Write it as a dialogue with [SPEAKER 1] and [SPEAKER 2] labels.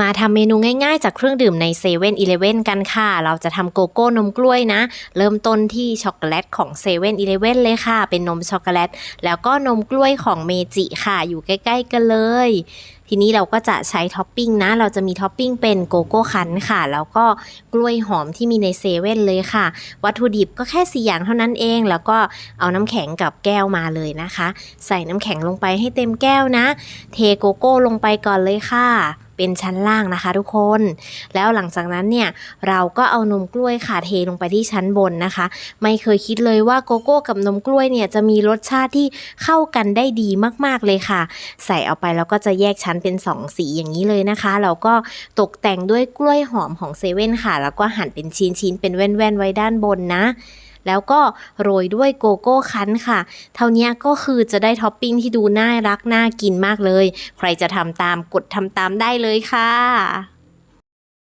[SPEAKER 1] มาทำเมนูง่ายๆ จากเครื่องดื่มใน7 e เ e ่ e อกันค่ะ เราจะทำโกโก้นมกล้วยนะ เริ่มต้นที่ช็อกโกแลตของ7 e เ e ่ e อเลยค่ะ เป็นนมช็อกโกแลต แล้วก็นมกล้วยของเมจิค่ะ อยู่ใกล้ๆกันเลยทีนี้เราก็จะใช้ท็อปปิ้งนะ เราจะมีท็อปปิ้งเป็นโกโก้คันค่ะ แล้วก็กล้วยหอมที่มีในเซเว่นเลยค่ะ วัตถุดิบก็แค่สี่อย่างเท่านั้นเอง แล้วก็เอาน้ำแข็งกับแก้วมาเลยนะคะ ใส่น้ำแข็งลงไปให้เต็มแก้วนะ เทโกโก้ลงไปก่อนเลยค่ะเป็นชั้นล่างนะคะทุกคน แล้วหลังจากนั้นเนี่ยเราก็เอานมกล้วยค่ะเทลงไปที่ชั้นบนนะคะ ไม่เคยคิดเลยว่าโกโก้กับนมกล้วยเนี่ยจะมีรสชาติที่เข้ากันได้ดีมากๆเลยค่ะ ใส่เอาไปแล้วก็จะแยกชั้นเป็น 2 สีอย่างนี้เลยนะคะแล้วก็ตกแต่งด้วยกล้วยหอมของเซเว่นค่ะ แล้วก็หั่นเป็นชิ้นๆ เป็นแว่นๆ ไว้ด้านบนนะแล้วก็โรยด้วยโกโก้คั้นค่ะ เท่านี้ก็คือจะได้ท็อปปิ้งที่ดูน่ารักน่ากินมากเลย ใครจะทำตามกดทำตามได้เลยค่ะ